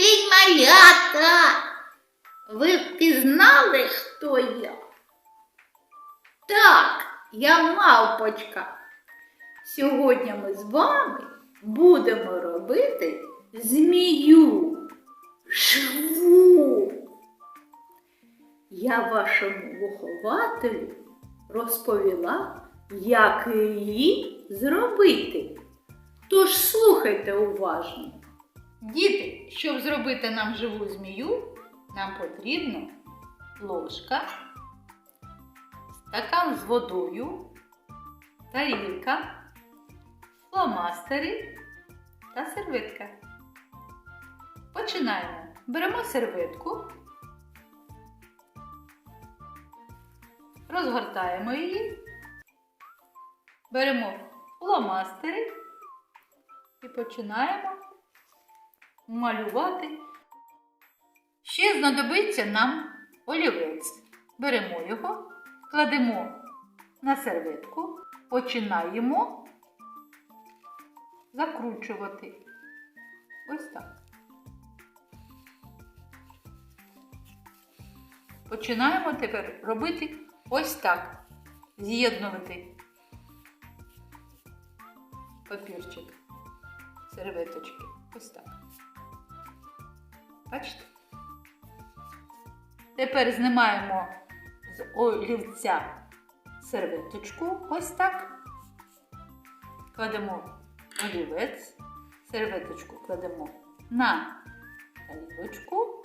день, малята! Ви впізнали, хто я? Так, я мавпочка. Сьогодні ми з вами будемо робити змію. Живу. Я вашому вихователю розповіла, як її зробити. Тож слухайте уважно. Діти, щоб зробити нам живу змію, нам потрібно ложка, стакан з водою, тарілка, фломастери та серветка. Починаємо. Беремо серветку, розгортаємо її, беремо фломастери і починаємо малювати. Ще знадобиться нам олівець. Беремо його, кладемо на серветку, починаємо закручувати. Ось так. Починаємо тепер робити ось так. З'єднувати папірчик, серветочки. Ось так. Бачите? Тепер знімаємо з олівця серветочку. Ось так. Кладемо олівець, серветочку кладемо на тарілочку,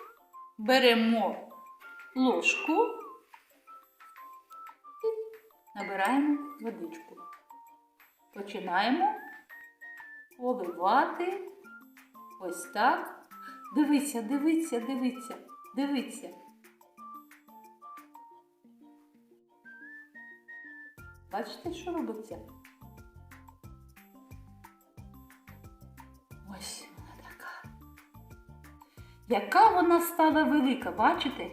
беремо ложку і набираємо водичку. Починаємо поливати ось так. Дивіться, дивіться, дивіться, дивіться. Бачите, що робиться? Ось вона така. Яка вона стала велика, бачите?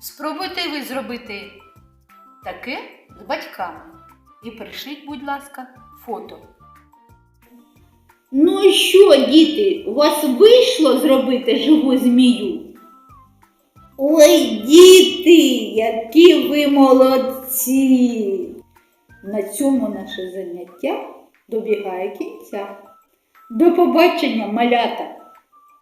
Спробуйте ви зробити таке з батьками. І пришліть, будь ласка, фото. Ну що, діти, у вас вийшло зробити живу змію? Ой, діти, які ви молодці! На цьому наше заняття добігає кінця. До побачення, малята!